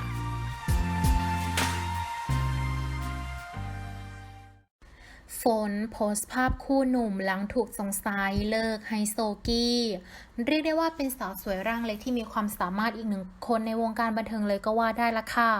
ะ ฝนโพสต์ภาพคู่หนุ่มหลังถูกสงสัยเลิกไฮโซกี้ เรียกได้ว่าเป็นสาวสวยร่างเล็กที่มีความสามารถอีกหนึ่งคนในวงการบันเทิงเลยก็ว่าได้ละค่ะ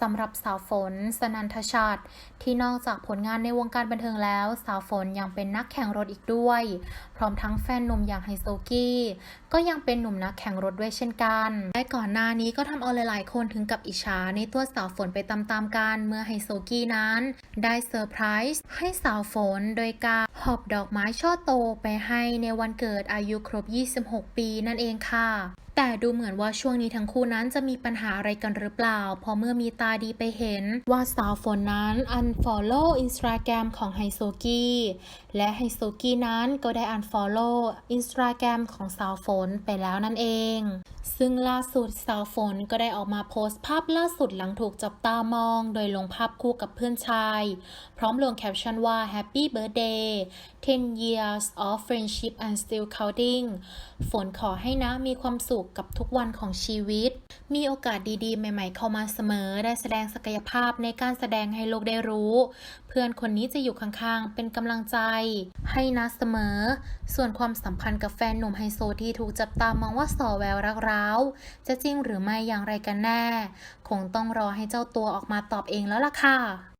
สำหรับสาวฝน สนันทชาติ ที่นอกจากผลงานในวงการบันเทิงแล้ว สาวฝนยังเป็นนักแข่งรถอีกด้วย พร้อมทั้งแฟนหนุ่มอย่างไฮโซกี้ ก็ยังเป็นหนุ่มนักแข่งรถด้วยเช่นกันและก่อนหน้านี้ก็ทำเอาหลายๆ คนถึงกับอิจฉาในตัวสาวฝนไปตามๆกันเมื่อไฮโซกี้นั้น ได้เซอร์ไพรส์ให้สาวฝนโดยการหอบดอกไม้ช่อโตไปให้ในวันเกิดอายุครบ 26 ปีนั่นเองค่ะ แต่ดูเหมือนว่าช่วงนี้ทั้งคู่นั้นจะมีปัญหาอะไรกันหรือเปล่าพราะเมื่อมีตาดีไปเห็นว่าสาวฝนนั้น unfollow Instagram ของไฮโซกี้และไฮโซกี้นั้นก็ได้ unfollow Instagram ของสาวฝนไปแล้วนั่นเอง ซึ่งล่าสุดสาวฝนก็ได้ออกมาโพสต์ภาพล่าสุดหลังถูกจับตามอง โดยลงภาพคู่กับเพื่อนชาย พร้อมลงแคปชั่นว่า Happy Birthday 10 years of friendship and still counting ฝนขอให้นะมีความสุขกับทุกวันของชีวิต มีโอกาสดีๆ ใหม่ ๆ เข้ามาเสมอ ได้แสดงศักยภาพในการแสดงให้โลกได้รู้ เพื่อนคนนี้จะอยู่ข้างๆ เป็นกำลังใจ ให้นะเสมอ ส่วนความสัมพันธ์กับแฟนหนุ่มไฮโซที่ถูกจับตามองว่าส่อแววรักร้าว จะจริงหรือไม่อย่างไรกันแน่ คงต้องรอให้เจ้าตัวออกมาตอบเองแล้วล่ะค่ะ